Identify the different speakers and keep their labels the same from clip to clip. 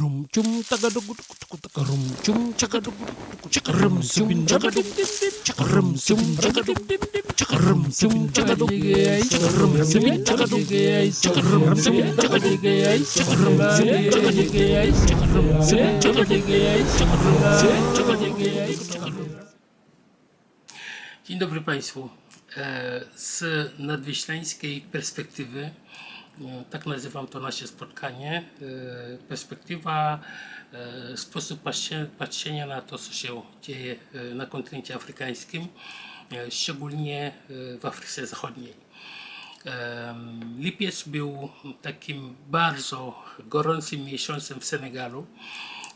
Speaker 1: rum cum tagadug rum cum cagadug rum cum cagadug rum cum cagadug rum cum cagadug rum cum cagadug rum cum cagadug rum
Speaker 2: Dzień dobry Państwu. E, Z nadwiślańskiej perspektywy, e, tak nazywam to nasze spotkanie, e, perspektywa, e, sposób patrzenia, na to, co się dzieje e, na kontynencie afrykańskim, e, szczególnie e, w Afryce Zachodniej. Lipiec był takim bardzo gorącym miesiącem w Senegalu.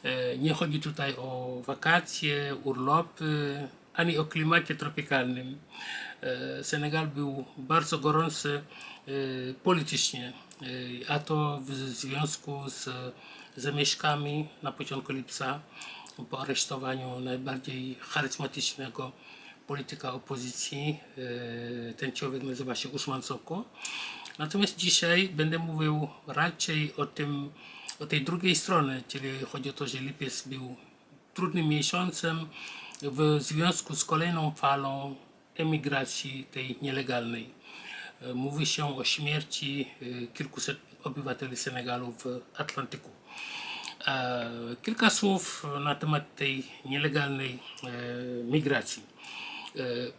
Speaker 2: E, Nie chodzi tutaj o wakacje, urlopy, ani o klimacie tropikalnym. E, Senegal był bardzo gorący e, politycznie, e, a to w związku z zamieszkami na początku lipca po aresztowaniu najbardziej charyzmatycznego polityka opozycji. E, Ten człowiek nazywa się Usman Sonko. Natomiast dzisiaj będę mówił raczej o tym, o tej drugiej stronie, czyli chodzi o to, że lipiec był trudnym miesiącem w związku z kolejną falą emigracji tej nielegalnej. E, Mówi się o śmierci e, kilkuset obywateli Senegalu w Atlantyku. E, Kilka słów na temat tej nielegalnej migracji.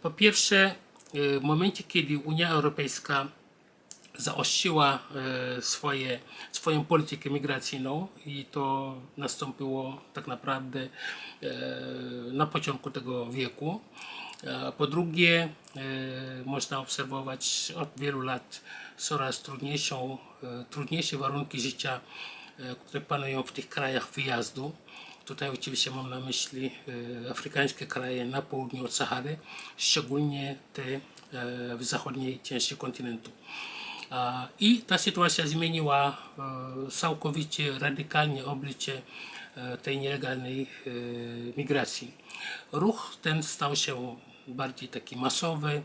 Speaker 2: Po pierwsze, w momencie, kiedy Unia Europejska zaostrzyła swoje, swoją politykę migracyjną i to nastąpiło tak naprawdę na początku tego wieku. Po drugie, e, można obserwować od wielu lat coraz trudniejszą, e, trudniejsze warunki życia, e, które panują w tych krajach wyjazdu. Tutaj oczywiście mam na myśli afrykańskie kraje na południu od Sahary, szczególnie te w zachodniej części kontynentu. I ta sytuacja zmieniła całkowicie radykalnie oblicze tej nielegalnej migracji. Ruch ten stał się bardziej taki masowy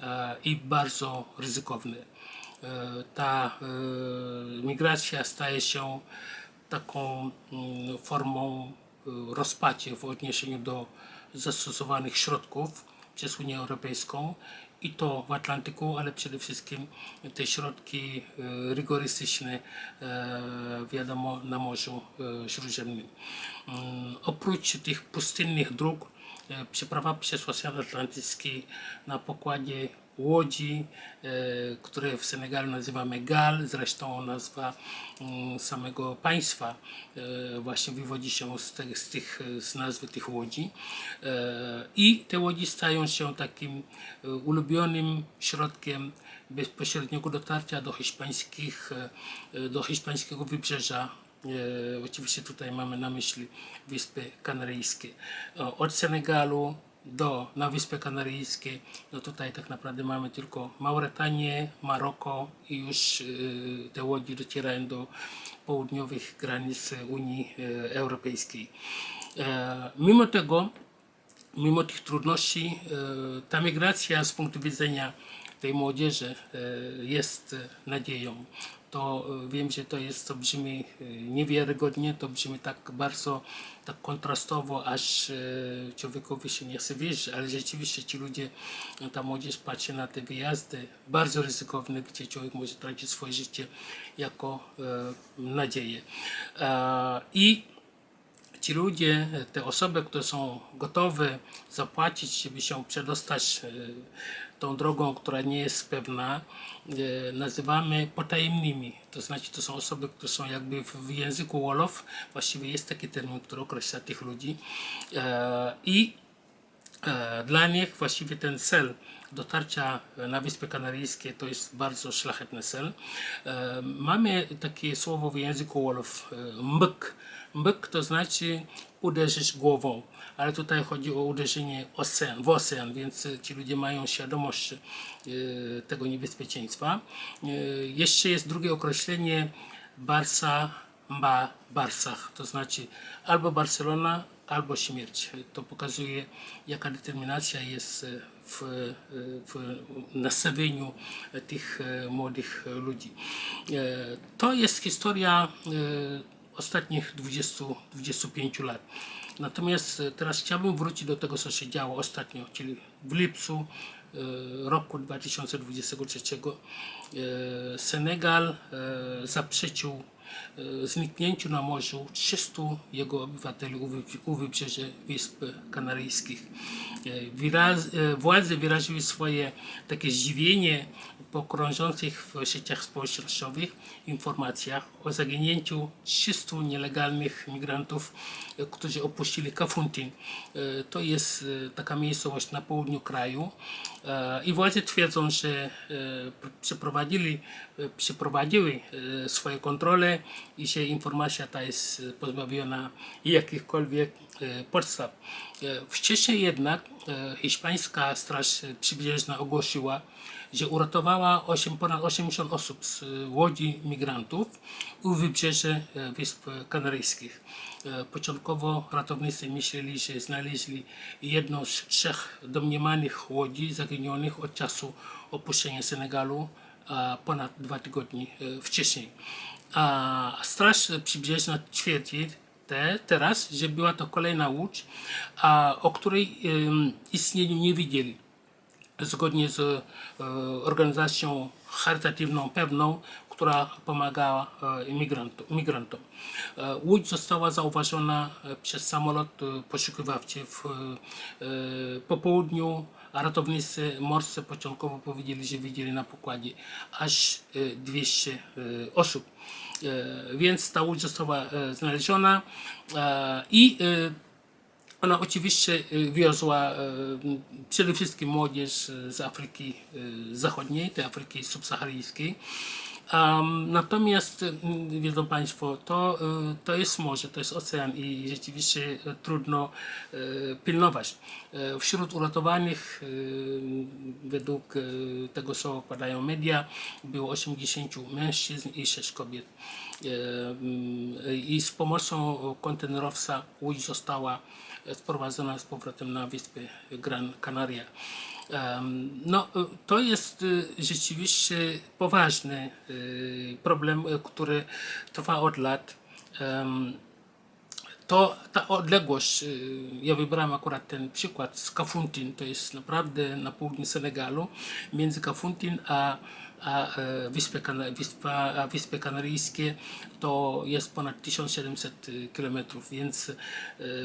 Speaker 2: e, i bardzo ryzykowny. E, Ta e, migracja staje się taką mm, formą rozpaczy w odniesieniu do zastosowanych środków przez Unię Europejską i to w Atlantyku, ale przede wszystkim te środki rygorystyczne wiadomo na Morzu Śródziemnym. Mm, Oprócz tych pustynnych dróg przeprawa przez Ocean Atlantycki na pokładzie łodzi, e, które w Senegalu nazywamy Gal, zresztą nazwa mm, samego państwa e, właśnie wywodzi się z, te, z, tych, z nazwy tych łodzi. E, I te łodzi stają się takim e, ulubionym środkiem bezpośredniego dotarcia do hiszpańskich, e, do hiszpańskiego wybrzeża E, oczywiście tutaj mamy na myśli Wyspy Kanaryjskie. O, Od Senegalu do, na Wyspy Kanaryjskie, no tutaj tak naprawdę mamy tylko Mauretanię, Maroko i już e, te łodzi docierają do południowych granic Unii e, Europejskiej. E, Mimo tego, mimo tych trudności, e, ta migracja z punktu widzenia tej młodzieży e, jest e, nadzieją. To e, wiem, że to jest, to brzmi e, niewiarygodnie, to brzmi tak bardzo tak kontrastowo, aż e, człowiekowi się nie chce wierzyć, ale rzeczywiście ci ludzie, ta młodzież patrzy na te wyjazdy bardzo ryzykowne, gdzie człowiek może tracić swoje życie jako nadzieję. I ci ludzie, te osoby, które są gotowe zapłacić, żeby się przedostać tą drogą, która nie jest pewna, e, nazywamy potajemnymi. To znaczy, to są osoby, które są jakby w, języku Wolof, właściwie jest taki termin, który określa tych ludzi. E, I e, dla nich właściwie ten cel dotarcia na Wyspy Kanaryjskie to jest bardzo szlachetny cel. Mamy takie słowo w języku Wolof, mbyk. Mbyk to znaczy uderzyć głową, ale tutaj chodzi o uderzenie ocean, w ocean, więc ci ludzie mają świadomość e, tego niebezpieczeństwa. E, Jeszcze jest drugie określenie Barsa Mba Barsach, to znaczy albo Barcelona, albo śmierć. To pokazuje, jaka determinacja jest w, w nastawieniu tych e, młodych ludzi. To jest historia ostatnich 20-25 lat. Natomiast e, teraz chciałbym wrócić do tego, co się działo ostatnio, czyli w lipcu e, roku 2023 e, Senegal zaprzeczył zniknięciu na morzu 300 jego obywateli u wybrze- u wybrzeży Wysp Kanaryjskich. E, Wyraz, e, władze wyraziły swoje takie zdziwienie po krążących w sieciach społecznościowych informacjach o zaginięciu 300 nielegalnych migrantów, e, którzy opuścili Kafuntin. E, To jest e, taka miejscowość na południu kraju E, i władze twierdzą, że e, pr- przeprowadzili, e, przeprowadziły e, swoje kontrole i że informacja ta jest e, pozbawiona jakichkolwiek e, podstaw. E, Wcześniej jednak e, hiszpańska Straż Przybrzeżna ogłosiła, że uratowała 8, ponad 80 osób z e, łodzi migrantów u wybrzeży e, Wysp Kanaryjskich. E, Początkowo ratownicy myśleli, że znaleźli jedną z trzech domniemanych łodzi zaginionych od czasu opuszczenia Senegalu ponad dwa tygodnie e, wcześniej. A Straż Przybrzeżna twierdzi te, teraz, że była to kolejna łódź, a, o której istnieniu nie widzieli zgodnie z e, organizacją charytatywną pewną, która pomagała e, imigrantom. migrantom. Łódź została zauważona przez samolot poszukiwawczy w, e, po południu, a ratownicy morscy początkowo powiedzieli, że widzieli na pokładzie aż e, 200 e, osób. E, Więc ta łódź została e, znaleziona e, i e, ona oczywiście wiozła przede wszystkim młodzież z Afryki Zachodniej, tej Afryki subsaharyjskiej. Um, natomiast y, wiedzą Państwo, to, y, to jest morze, to jest ocean i rzeczywiście y, trudno y, pilnować. Wśród uratowanych, według tego co opadają media, było 80 mężczyzn i 6 kobiet. Y, I z pomocą kontenerowca łódź została sprowadzona z powrotem na wyspy Gran Canaria. No, to jest y, rzeczywiście poważny y, problem, y, który trwa od lat. To ta odległość, ja wybrałem akurat ten przykład z Kafuntin, to jest naprawdę na południu Senegalu, między Kafuntin a, Wyspy, Kana- Wyspa, a Wyspy Kanaryjskie to jest ponad 1700 km, więc e,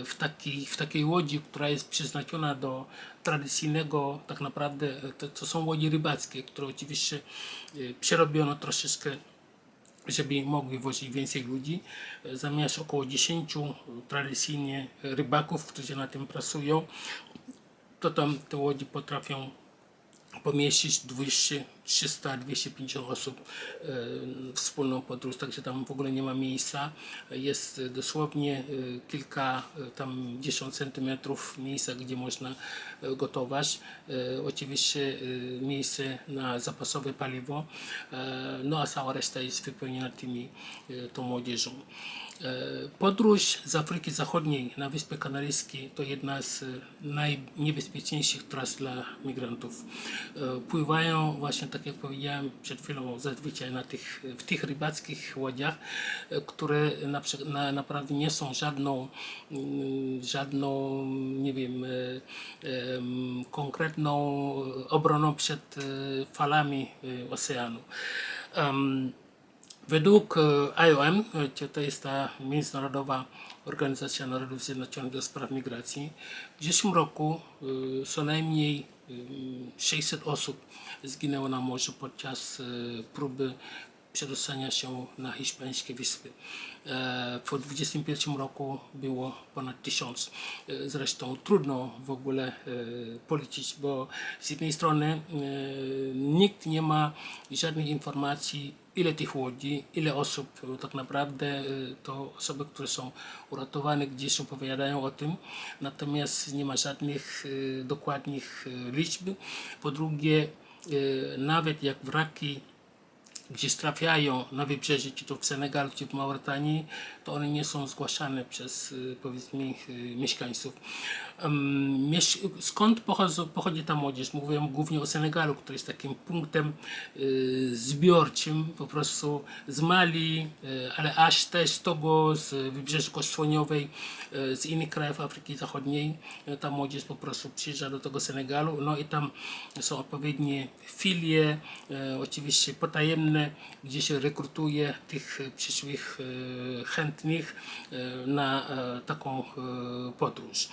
Speaker 2: w, taki, w takiej łodzi, która jest przeznaczona do tradycyjnego, tak naprawdę e, to, to są łodzi rybackie, które oczywiście e, przerobiono troszeczkę żeby mogli wozić więcej ludzi. E, Zamiast około 10 tradycyjnie rybaków, którzy na tym pracują, to tam te łodzi potrafią pomieścić 200, 300, 250 osób e, wspólną podróż, także tam w ogóle nie ma miejsca. Jest dosłownie e, kilka, e, tam 10 centymetrów miejsca, gdzie można gotować. Oczywiście miejsce na zapasowe paliwo, no a cała reszta jest wypełniona tymi, tą młodzieżą. Podróż z Afryki Zachodniej na Wyspy Kanaryjskie to jedna z najniebezpieczniejszych tras dla migrantów. Pływają właśnie, tak jak powiedziałem przed chwilą, zazwyczaj na tych, w tych rybackich łodziach, e, które na, na, naprawdę nie są żadną, mm, żadną nie wiem, e, konkretną obroną przed e, falami oceanu. Według IOM, to- jest ta Międzynarodowa Organizacja Narodów Zjednoczonych do spraw migracji, w zeszłym roku co najmniej 600 osób zginęło na morzu podczas e, próby przedostania się na hiszpańskie wyspy. E, W 2021 roku było ponad tysiąc. E, Zresztą trudno w ogóle e, policzyć, bo z jednej strony nikt nie ma żadnych informacji, ile tych łodzi, ile osób tak naprawdę to osoby, które są uratowane, gdzieś opowiadają o tym, natomiast nie ma żadnych dokładnych liczb. Po drugie, nawet jak wraki gdzieś trafiają na wybrzeże, czy to w Senegalu, czy w Mauretanii, to one nie są zgłaszane przez y, powiedzmy y, mieszkańców. Skąd pochodzi ta młodzież? Mówiłem głównie o Senegalu, który jest takim punktem y, zbiorczym po prostu z Mali, y, ale aż też z Togo, z Wybrzeży Kościoniowej, y, z innych krajów Afryki Zachodniej. Y, Ta młodzież po prostu przyjeżdża do tego Senegalu, no i tam są odpowiednie filie, e, oczywiście potajemne, gdzie się rekrutuje tych e, przyszłych e, chętnych e, na e, taką e, podróż.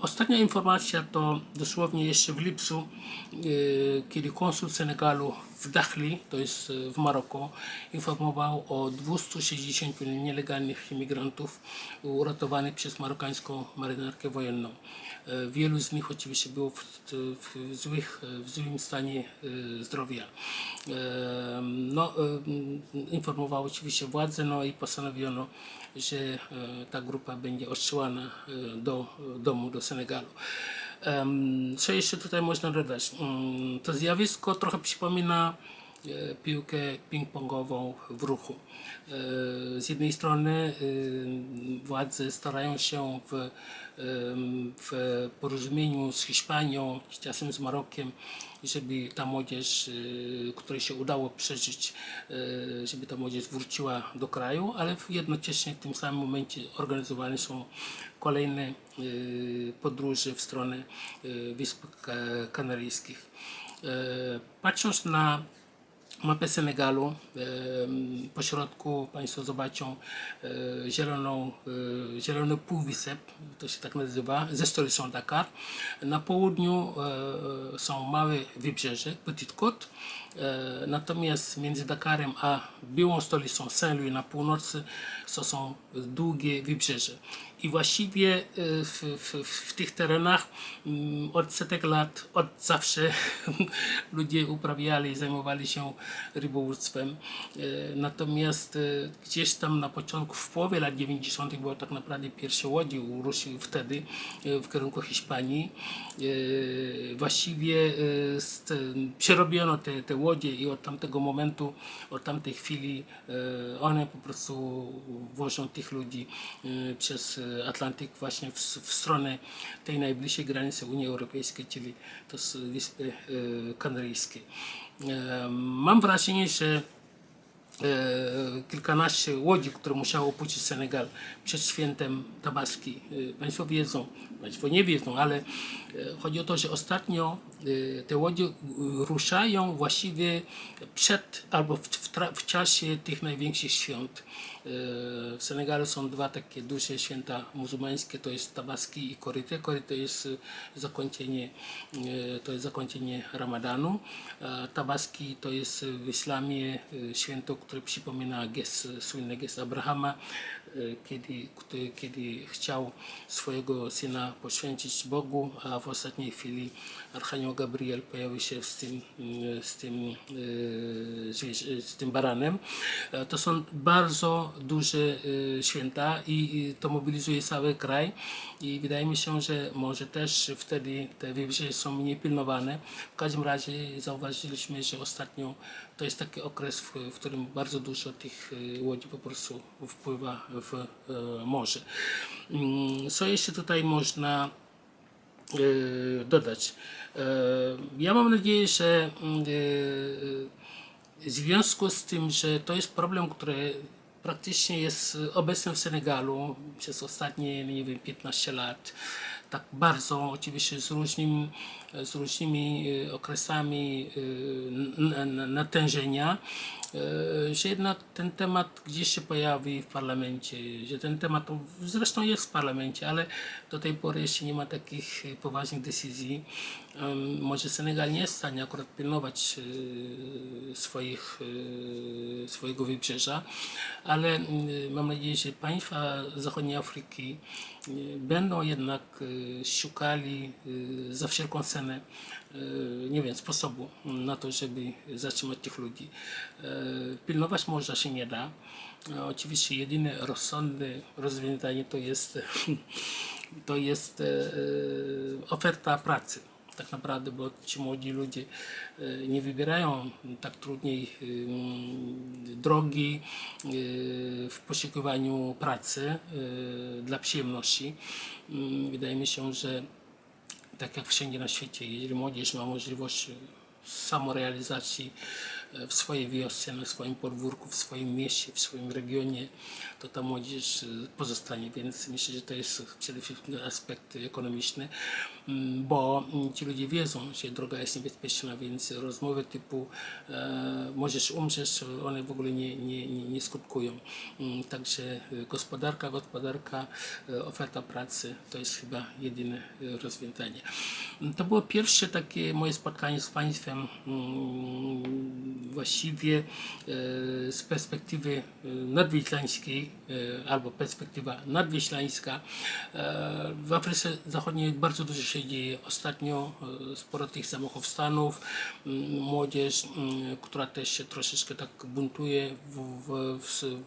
Speaker 2: Ostatnia informacja to dosłownie jeszcze w lipcu, e, kiedy konsul Senegalu w Dakhli, to jest e, w Maroko, informował o 260 nielegalnych imigrantów uratowanych przez marokańską marynarkę wojenną. E, Wielu z nich oczywiście było w, w, złych, w złym stanie e, zdrowia. E, No, e, informowało oczywiście władze, no i postanowiono, że e, ta grupa będzie odsyłana e, do domu, do Senegalu. Co jeszcze tutaj można dodać? Mm, To zjawisko trochę przypomina piłkę ping-pongową w ruchu. E, Z jednej strony e, władze starają się w, w porozumieniu z Hiszpanią, czasem z Marokiem, żeby ta młodzież, e, której się udało przeżyć, e, żeby ta młodzież wróciła do kraju, ale jednocześnie w tym samym momencie organizowane są kolejne e, podróże w stronę e, Wysp Ka- Kanaryjskich. E, Patrząc na mapę Senegalu. Po środku Państwo zobaczą e, zieloną, e, zielony półwysep, to się tak nazywa, ze stolicą Dakar. Na południu e, są małe wybrzeże, Petit Côte. Natomiast między Dakarem a byłą stolicą Saint-Louis na północy to są długie wybrzeże. I właściwie e, w, w, w tych terenach mm, od setek lat, od zawsze ludzie uprawiali, zajmowali się rybołówstwem. E, Natomiast e, gdzieś tam na początku, w połowie lat 90., było tak naprawdę pierwsze łodzie ruszyły wtedy w kierunku Hiszpanii. Właściwie przerobiono te, te łodzie i od tamtego momentu, od tamtej chwili one po prostu wożą tych ludzi przez Atlantyk właśnie w, w stronę tej najbliższej granicy Unii Europejskiej, czyli to są Wyspy e, Kanaryjskie. Mam wrażenie, że e, kilkanaście łodzi, które musiało opuścić Senegal przed świętem Tabaski. Państwo wiedzą, Państwo nie wiedzą, ale chodzi o to, że ostatnio te łodzie e, ruszają właściwie przed albo w, w, w czasie tych największych świąt. E, W Senegalu są dwa takie duże święta muzułmańskie, to jest Tabaski i Koryte. Koryte jest zakończenie, to jest zakończenie Ramadanu. Tabaski to jest w islamie święto, które przypomina gest, słynny gest Abrahama, kiedy, który, kiedy chciał swojego syna poświęcić Bogu, a w ostatniej chwili Archanioł Gabriel pojawił się z tym, mm, z tym, zwierzę- z tym baranem. E, To są bardzo duże święta i to mobilizuje cały kraj i wydaje mi się, że może też wtedy te wybrzeże są mniej pilnowane. W każdym razie zauważyliśmy, że ostatnio to jest taki okres, w, w którym bardzo dużo tych e, łodzi po prostu wpływa w e, morze. Mm, Co jeszcze tutaj można e, dodać. Ja mam nadzieję, że mm, w związku z tym, że to jest problem, który praktycznie jest obecny w Senegalu przez ostatnie, nie wiem, 15 lat, tak bardzo, oczywiście z, różnym, z różnymi e, okresami e, natężenia, że jednak ten temat gdzieś się pojawi w parlamencie, że ten temat zresztą jest w parlamencie, ale do tej pory jeszcze nie ma takich e, poważnych decyzji. Może Senegal nie jest w stanie akurat pilnować e, swoich, e, swojego wybrzeża, ale mam nadzieję, że państwa zachodniej Afryki będą jednak szukali za wszelką cenę nie wiem, sposobu na to, żeby zatrzymać tych ludzi. E, Pilnować morza się nie da. E, Oczywiście jedyne rozsądne rozwiązanie to jest, to jest e, e, oferta pracy. tak naprawdę, bo ci młodzi ludzie e, nie wybierają tak trudniej drogi e, w poszukiwaniu pracy e, dla przyjemności. Mm, Wydaje mi się, że tak jak wszędzie na świecie, jeżeli młodzież ma możliwość samorealizacji w swojej wiosce, na swoim podwórku, w swoim mieście, w swoim regionie, to ta młodzież e, pozostanie. Więc myślę, że to jest przede wszystkim aspekt ekonomiczny, mm, bo mm, ci ludzie wiedzą, że droga jest niebezpieczna, więc rozmowy typu e, możesz umrzeć, one w ogóle nie, nie, nie, nie skutkują. Mm, Także e, gospodarka, gospodarka, e, oferta pracy to jest chyba jedyne rozwiązanie. To było pierwsze takie moje spotkanie z Państwem właściwie e, z perspektywy e, nadwiślańskiej e, albo perspektywa nadwiślańska. W Afryce Zachodniej bardzo dużo się dzieje. Ostatnio sporo tych zamachów stanów, młodzież, która też się troszeczkę tak buntuje w,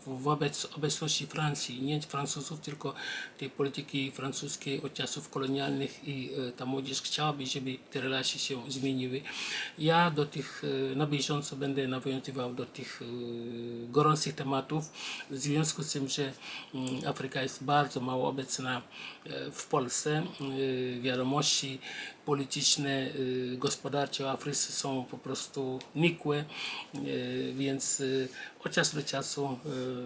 Speaker 2: wobec obecności Francji, nie Francuzów, tylko tej polityki francuskiej od czasów kolonialnych i ta młodzież chciałaby, żeby te relacje się zmieniły. Ja do tych na bieżąco będę nawiązywał do tych e, gorących tematów w związku z tym, że mm, Afryka jest bardzo mało obecna e, w Polsce. E, Wiadomości polityczne, gospodarcze o Afryce są po prostu nikłe, więc od czasu do czasu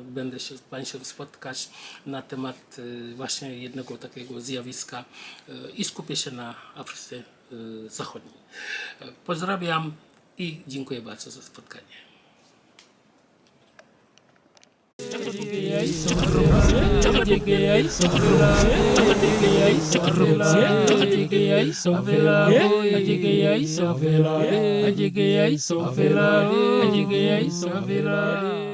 Speaker 2: będę się z Państwem spotkać na temat właśnie jednego takiego zjawiska i skupię się na Afryce Zachodniej. Pozdrawiam i dziękuję bardzo za spotkanie.
Speaker 1: Savela,